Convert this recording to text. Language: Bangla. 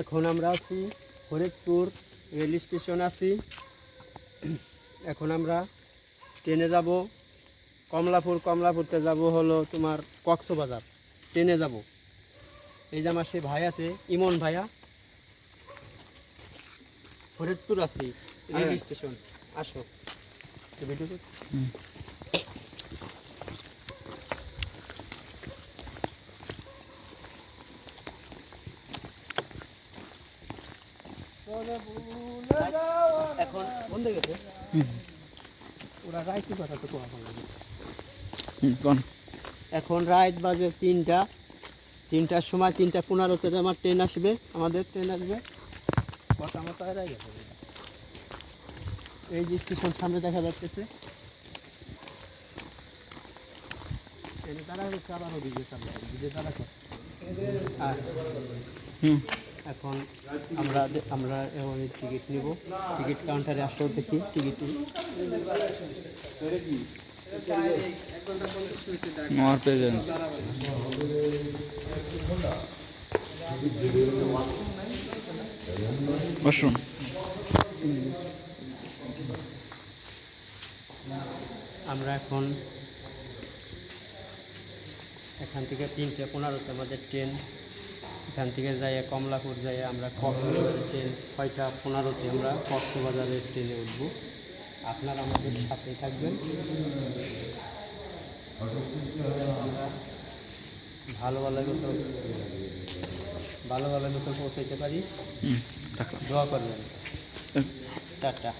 এখন আমরা আছি ফরিদপুর রেল স্টেশন আছি। এখন আমরা ট্রেনে যাব। কমলাপুর কমলাপুরতে যাব হলো তোমার কক্সবাজার। ট্রেনে যাব। এই যে আমার সেই ভাই আছে ইমন ভাইয়া। ফরিদপুর আছি রেল হ্যাঁ। স্টেশন। আসো। ভিডিও এখন বন্ধ গেছে। ওরা রাইতি কথা তো কোয়া হুম কোন? এখন রাইট বাজে তিনটা। তিনটার সময় তিনটা পনেরোতে আমার ট্রেন আসবে আমাদের ট্রেন আসবে। কথা মতো এরাই গেছে। এই যে স্টেশন সামনে দেখা যাচ্ছে। তারা হচ্ছে আবার ওদিকে সামনে ওদিকে তারা আর হুম। এখন আমরা আমরা টিকিট নিব। টিকিট কাউন্টারে আসলেও দেখি টিকিট। প্রেজেন্স বসুন। আমরা এখন এখান থেকে তিনটে পনেরোতে আমাদের ট্রেন এখান থেকে যাই কমলাপুর যাই আমরা কক্সবাজারের ট্রেন ছয়টা পনেরোতে আমরা কক্সবাজারের ট্রেনে উঠব। আপনারা আমাদের সাথে থাকবেন। আমরা ভালো ভালো মতো ভালো ভালো মতো পৌঁছাইতে পারি। দোয়া করবেন। টাটা।